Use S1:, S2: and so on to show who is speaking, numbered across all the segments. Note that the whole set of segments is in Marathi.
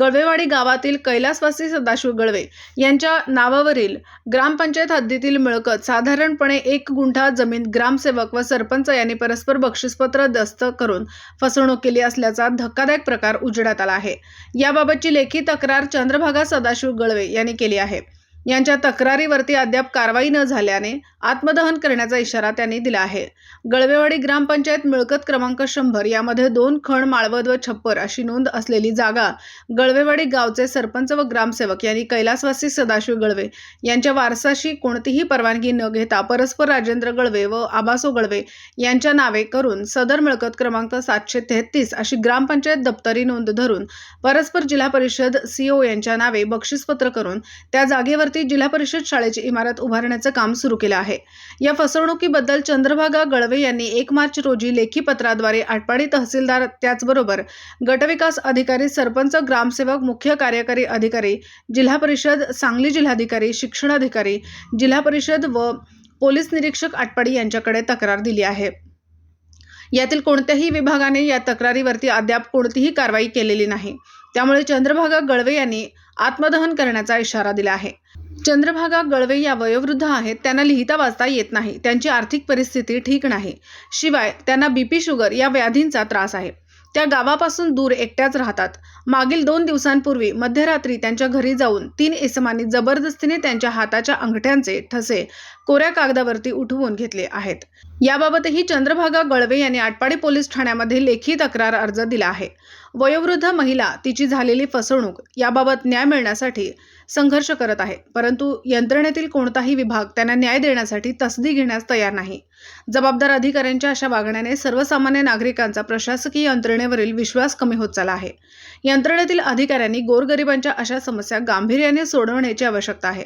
S1: गळवेवाडी गावातील कैलासवासी सदाशिव गळवे यांच्या नावावरील ग्रामपंचायत हद्दीतील मिळकत साधारणपणे एक गुंठा जमीन ग्रामसेवक व सरपंच यांनी परस्पर बक्षीसपत्र दस्त करून फसवणूक केली असल्याचा धक्कादायक प्रकार उजेडात आला आहे. याबाबतची लेखी तक्रार चंद्रभागा सदाशिव गळवे यांनी केली आहे. यांच्या तक्रारीवरती अद्याप कारवाई न झाल्याने आत्मदहन करण्याचा इशारा त्यांनी दिला आहे. गळवेवाडी ग्रामपंचायत मिळकत क्रमांक शंभर यामध्ये दोन खण माळवद व छप्पर अशी नोंद असलेली जागा गळवेवाडी गावचे सरपंच व ग्रामसेवक यांनी कैलासवासी सदाशिव गळवे यांच्या वारसाशी कोणतीही परवानगी न घेता परस्पर राजेंद्र गळवे व आबासो गळवे यांच्या नावे करून सदर मिळकत क्रमांक सातशे तेहतीस अशी ग्रामपंचायत दप्तरी नोंद धरून परस्पर जिल्हा परिषद सीओ यांच्या नावे बक्षीसपत्र करून त्या जागेवर इमारतीत जिल्हा परिषद शाळेची इमारत उभारण्याचं काम सुरू केलं आहे. या फसवणुकीबद्दल चंद्रभागा गळवे यांनी एक मार्च रोजी लेखी पत्राद्वारे आटपाडी तहसीलदार त्याचबरोबर गटविकास अधिकारी सरपंच ग्रामसेवक मुख्य कार्यकारी अधिकारी जिल्हा परिषद सांगली जिल्हाधिकारी शिक्षणाधिकारी जिल्हा परिषद व पोलीस निरीक्षक आटपाडी यांच्याकडे तक्रार दिली आहे. यातील कोणत्याही विभागाने या तक्रारीवरती अद्याप कोणतीही कारवाई केलेली नाही. त्यामुळे चंद्रभागा गळवे यांनी आत्मदहन करण्याचा इशारा दिला आहे. चंद्रभागा गळवे या वयोवृद्ध आहेत. त्यांना लिहिता वाचता येत नाही. त्यांची आर्थिक परिस्थिती ठीक नाही. शिवाय त्यांना बीपी शुगर या व्याधींचा त्रास आहे. त्या गावापासून दूर एकट्याच राहतात. मागील दोन दिवसांपूर्वी मध्यरात्री त्यांच्या घरी जाऊन तीन इसमांनी जबरदस्तीने त्यांच्या हाताच्या अंगठ्यांचे ठसे कोऱ्या कागदावरती उठवून घेतले आहेत. याबाबतही चंद्रभागा गळवे यांनी आटपाडी पोलीस ठाण्यामध्ये लेखी तक्रार अर्ज दिला आहे. वयोवृद्ध महिला तिची झालेली फसवणूक याबाबत न्याय मिळण्यासाठी संघर्ष करत आहे. परंतु यंत्रणेतील कोणताही विभाग त्यांना न्याय देण्यासाठी तसदी घेण्यास तयार नाही. जबाबदार अधिकाऱ्यांच्या अशा वागण्याने सर्वसामान्य नागरिकांचा प्रशासकीय यंत्रणेवरील विश्वास कमी होत चालला आहे. यंत्रणेतील अधिकाऱ्यांनी गोरगरिबांच्या अशा समस्या गांभीर्याने सोडवण्याची आवश्यकता आहे.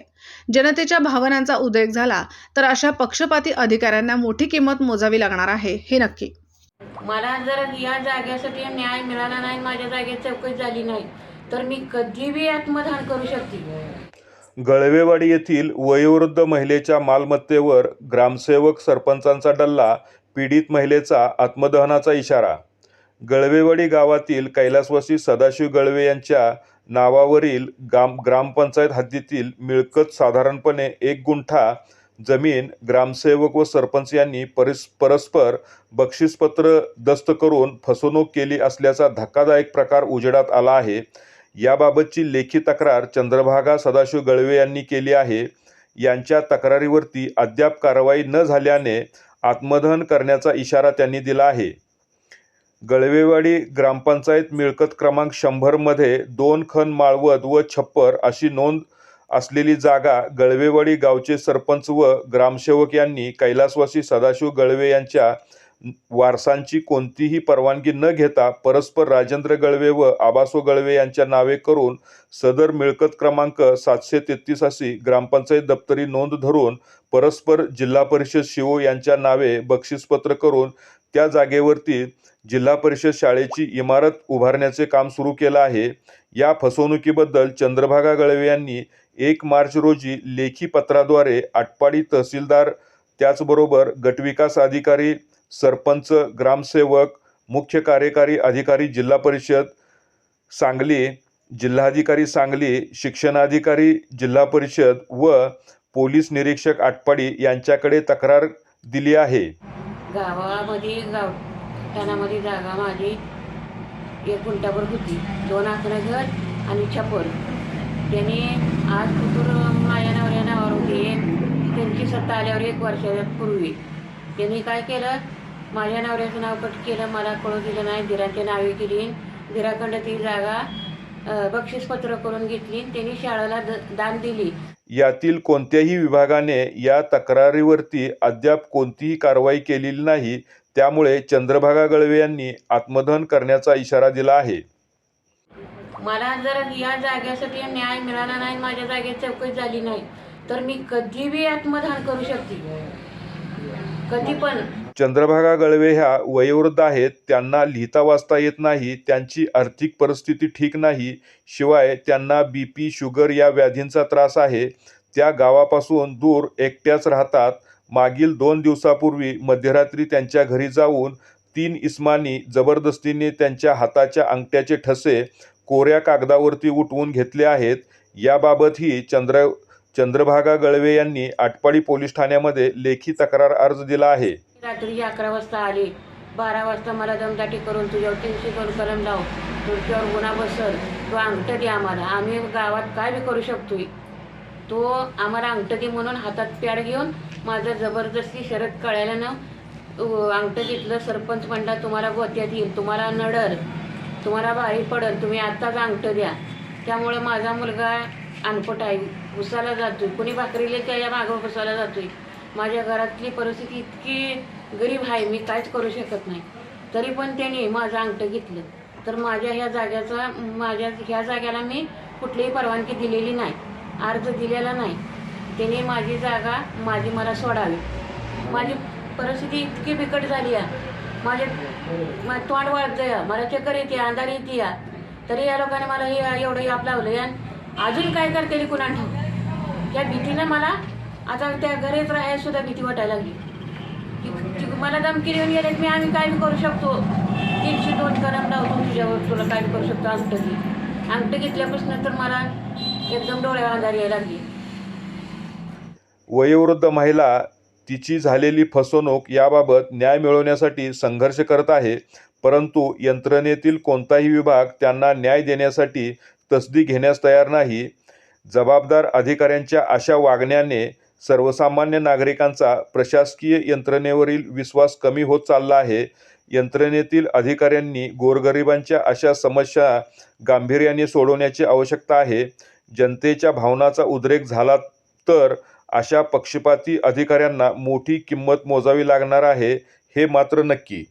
S1: जनतेच्या भावनांचा उद्रेक झाला तर अशा पक्षपाती अधिकाऱ्यांना मोठी किंमत मोजावी लागणार आहे हे नक्की.
S2: मला जर या जागेसाठी न्याय मिळाला नाही माझ्या जागेत चौकशी झाली नाही तर मी कधीही आत्मदान करू शकते.
S3: गळवेवाडी येथील वयोवृद्ध महिलेच्या मालमत्तेवर ग्रामसेवक सरपंचांचा डल्ला पीडित महिलेचा आत्मदहनाचा इशारा. गळवेवाडी गावातील कैलासवासी सदाशिव गळवे यांच्या नावावरील गाम ग्रामपंचायत हद्दीतील मिळकत साधारणपणे एक गुंठा जमीन ग्रामसेवक व सरपंच यांनी परिस परस्पर बक्षीसपत्र दस्त करून फसवणूक केली असल्याचा धक्कादायक प्रकार उजेडात आला आहे. याबाबतची लेखी तक्रार चंद्रभागा सदाशिव गळवे यांनी केली आहे. यांच्या तक्रारीवरती अद्याप कारवाई न झाल्याने आत्मदहन करण्याचा इशारा त्यांनी दिला आहे. गळवेवाडी ग्रामपंचायत मिळकत क्रमांक शंभरमध्ये दोन खन माळवद व छप्पर अशी नोंद असलेली जागा गळवेवाडी गावचे सरपंच व ग्रामसेवक यांनी कैलासवासी सदाशिव गळवे यांच्या वारसांची कोणतीही परवानगी न घेता परस्पर राजेंद्र गळवे व आबासो गळवे यांच्या नावे करून सदर मिळकत क्रमांक सातशे तेहतीस अशी ग्रामपंचायत दप्तरी नोंद धरून परस्पर जिल्हा परिषद शिवो यांच्या नावे बक्षीसपत्र करून त्या जागेवरती जिल्हा परिषद शाळेची इमारत उभारण्याचे काम सुरू केलं आहे. या फसवणुकीबद्दल चंद्रभागा गळवे यांनी एक मार्च रोजी लेखी पत्राद्वारे आटपाडी तहसीलदार त्याचबरोबर गटविकास अधिकारी सरपंच ग्रामसेवक मुख्य कार्यकारी अधिकारी जिल्हा परिषद सांगली जिल्हाधिकारी सांगली शिक्षणाधिकारी जिल्हा परिषद व पोलीस निरीक्षक आटपाडी यांच्याकडे तक्रार दिली आहे.
S2: गावामध्ये गाव ठाण्यामध्ये जागा माझी एक गुंठाभर होती. दोन आकडे घर आणि छपर त्याने आज कुठून माझ्या नवऱ्या नावावर होती त्यांची सत्ता आल्यावर एक वर्षापूर्वी. त्यांनी काय केलं? माझ्या नवऱ्याचं नाव कट केलं मला कळू दिलं नाही. धीरांच्या नावे केली धीराकडं ती जागा बक्षीसपत्र करून घेतली. त्यांनी शाळेला दान दिली.
S3: यातील कोणत्याही विभागाने या तक्रारीवरती अद्याप कोणतीही कारवाई केलेली नाही. त्यामुळे चंद्रभागा गळवे यांनी आत्मदहन करण्याचा इशारा दिला आहे.
S2: मला जर या जागेसाठी न्याय मिळाला नाही माझ्या जागेत चौकशी झाली नाही तर मी कधी बी आत्मदान करू शकते. कधी पण.
S3: चंद्रभागा गळवे ह्या वयोवृद्ध आहेत त्यांना लिहिता वाचता येत नाही त्यांची आर्थिक परिस्थिती ठीक नाही शिवाय त्यांना बी पी शुगर या व्याधींचा त्रास आहे. त्या गावापासून दूर एकट्याच राहतात. मागील दोन दिवसापूर्वी मध्यरात्री त्यांच्या घरी जाऊन तीन इस्मानी जबरदस्तीने त्यांच्या हाताच्या अंगठ्याचे ठसे कोऱ्या कागदावरती उठवून घेतले आहेत. याबाबतही चंद्र चंद्रभागा गळवे यांनी आटपाडी पोलीस ठाण्यामध्ये लेखी तक्रार अर्ज दिला आहे.
S2: रात्री अकरा वाजता आले. बारा वाजता मला दमदाटी करून तुझ्यावर तीनशे दोन कलम लाव. तुझ्यावर गुन्हा बसल. तो अंगठं दे आम्हाला. आम्ही गावात काय बी करू शकतो तो आम्हाला अंगठं दे म्हणून हातात प्याड घेऊन माझं जबरदस्ती शरद कळायला ना अंगठं घेतलं. सरपंच म्हणला तुम्हाला गोत्यात येईल. तुम्हाला नडल. तुम्हाला भारी पडल. तुम्ही आत्ताच अंगठं द्या. त्यामुळे माझा मुलगा अनपट आहे. उसाला जातोय. कुणी भाकरीले त्याच्या मागं उसाला जातोय. माझ्या घरातली परिस्थिती इतकी गरीब आहे मी काहीच करू शकत नाही. तरी पण त्याने माझं अंगठं घेतलं. तर माझ्या ह्या जाग्याचा माझ्या ह्या जाग्याला मी कुठलीही परवानगी दिलेली नाही. अर्ज दिलेला नाही. त्याने माझी जागा माझी मला सोडावी. माझी परिस्थिती इतकी बिकट झाली आहे. माझे मा तोंड वाळत या मला चक्कर येते अंधार येते. या तरी या लोकांनी मला हे एवढं याप लावलं आणि अजून काय करते कुणा ठाऊ त्या भीतीनं मला आता त्या घरीच राहायला सुद्धा भीती वाटायला लागली. मला धमकी देऊन गेले मी आम्ही काय बी करू शकतो? तीनशे दोन कलम लावतो तुझ्यावर तुला काय करू शकतो? अंगठं घे. घेतल्यापासून तर मला एकदम डोळ्या अंधार यायला लागली.
S3: वयोवृद्ध महिला तिची झालेली फसवणूक याबाबत न्याय मिळवण्यासाठी संघर्ष करत आहे परंतु यंत्रणेतील कोणताही विभाग त्यांना न्याय देण्यासाठी तसदी घेण्यास तयार नाही. जबाबदार अधिकाऱ्यांच्या अशा वागण्याने सर्वसामान्य नागरिकांचा प्रशासकीय यंत्रणेवरील विश्वास कमी होत चालला आहे. यंत्रणेतील अधिकाऱ्यांनी गोरगरिबांच्या अशा समस्या गांभीर्याने सोडवण्याची आवश्यकता आहे. जनतेच्या भावनाचा उद्रेक झाला तर अशा पक्षपाती अधिकाऱ्यांना मोठी किंमत मोजावी लागणार आहे हे मात्र नक्की.